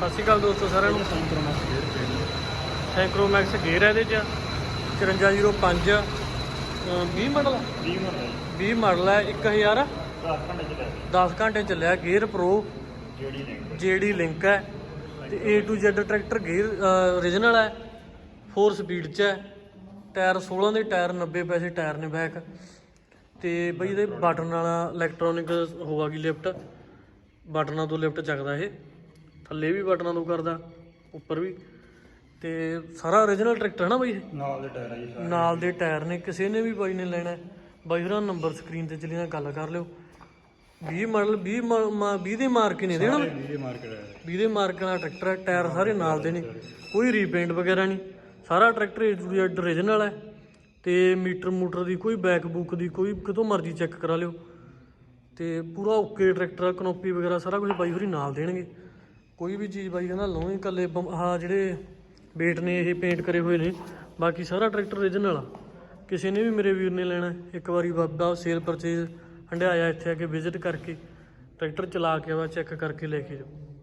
ਸਤਿ ਸ਼੍ਰੀ ਅਕਾਲ ਦੋਸਤੋ ਸਾਰਿਆਂ ਨੂੰ। ਸੈਂਕਰੋਮੈਕਸ ਗੇਅਰ ਹੈ ਇਹਦੇ ਚ। 5405 ਅਹ 20 ਮਾਡਲ 20 ਮਰਦਾ 20 ਮਾਡਲ ਹੈ 1000 10 ਘੰਟੇ ਚ ਲੈ 10 ਘੰਟੇ ਚੱਲਿਆ ਗੇਅਰ ਪ੍ਰੋ ਜਿਹੜੀ ਲਿੰਕ ਜਿਹੜੀ ਲਿੰਕ ਹੈ ਤੇ A to Z tractor gear origignal ਹੈ 4 ਸਪੀਡ ਚ ਹੈ ਟਾਇਰ 16 ਦੇ ਟਾਇਰ 90 ਪੈਸੇ ਟਾਇਰ ਨੇ ਬੈਕ ਤੇ ਬਈ ਇਹਦੇ ਬਟਨ ਵਾਲਾ ਇਲੈਕਟ੍ਰੋਨਿਕ ਹੋਵਾਗੀ ਲਿਫਟ ਬਟਨਾਂ ਤੋਂ ਲਿਫਟ ਚੱਕਦਾ ਇਹ। ਥੱਲੇ ਵੀ ਬਟਨਾਂ ਤੋਂ ਕਰਦਾ ਉੱਪਰ ਵੀ। ਤੇ ਸਾਰਾ origignal ਟਰੈਕਟਰ ਹੈ ਨਾ ਬਈ ਇਹ? ਨਾਲ ਦੇ ਟਾਇਰ ਆ ਜੀ ਸਾਰੇ। ਨਾਲ ਦੇ ਟਾਇਰ ਨੇ ਕਿਸੇ ਨੇ ਵੀ ਬਾਈ ਨੇ ਲੈਣਾ ਹੈ, ਬਾਈ ਹੋਰਾਂ ਨੰਬਰ ਸਕਰੀਨ ਤੇ ਚੱਲੀ ਨਾਲ ਗੱਲ ਕਰ ਲਿਓ। 20 ਮਾਡਲ 20 ਮਾ- ਮਾ- 20 ਦੇ ਮਾਰਕ ਹੀ ਨੇ ਦੇਣਾ ਵੀਰੇ ਮਾਰਕੀਟ ਹੈ 20 ਦੇ ਮਾਰਕ ਵਾਲਾ ਟਰੈਕਟਰ ਹੈ ਟਾਇਰ ਸਾਰੇ ਨਾਲ ਦੇ ਨੇ। ਕੋਈ ਰੀਪੇਂਟ ਵਗੈਰਾ ਨਹੀਂ। ਸਾਰਾ tractor A to Z origignal ਹੈ। ਤੇ ਮੀਟਰ ਮੂਟਰ ਦੀ ਕੋਈ ਬੈਕ ਬੁੱਕ ਦੀ ਕੋਈ ਕਿਤੋਂ ਮਰਜ਼ੀ ਚੈੱਕ ਕਰਾ ਲਿਓ। ਤੇ ਪੂਰਾ ਓਕੇ ਟਰੈਕਟਰ ਆ ਕਨੋਪੀ ਵਗੈਰਾ ਸਾਰਾ ਕੁਝ ਬਾਈ ਹੋਰੀ ਨਾਲ ਦੇਣਗੇ। ਕੋਈ ਵੀ ਚੀਜ਼ ਬਾਈ ਕਹਿੰਦਾ ਲਓ ਹੀ ਕੱਲੇ ਆਹ ਜਿਹੜੇ ਵੇਟ ਨੇ, ਇਹ ਪੇਂਟ ਕਰੇ ਹੋਏ ਨੇ, ਬਾਕੀ ਸਾਰਾ ਟਰੈਕਟਰ origignal ਆ। ਕਿਸੇ ਨੇ ਵੀ ਮੇਰੇ ਵੀਰ ਨੇ ਲੈਣਾ, ਇੱਕ ਵਾਰੀ ਬਾਬਾ ਸੇਲ ਪਰਚੇਜ਼ ਹੰਡਿਆਇਆ ਇੱਥੇ ਆ ਕੇ ਵਿਜ਼ਿਟ ਕਰਕੇ ਟਰੈਕਟਰ ਚਲਾ ਕੇ ਆਵਾ ਚੈੱਕ ਕਰਕੇ ਲੈ ਕੇ ਜਾਓ।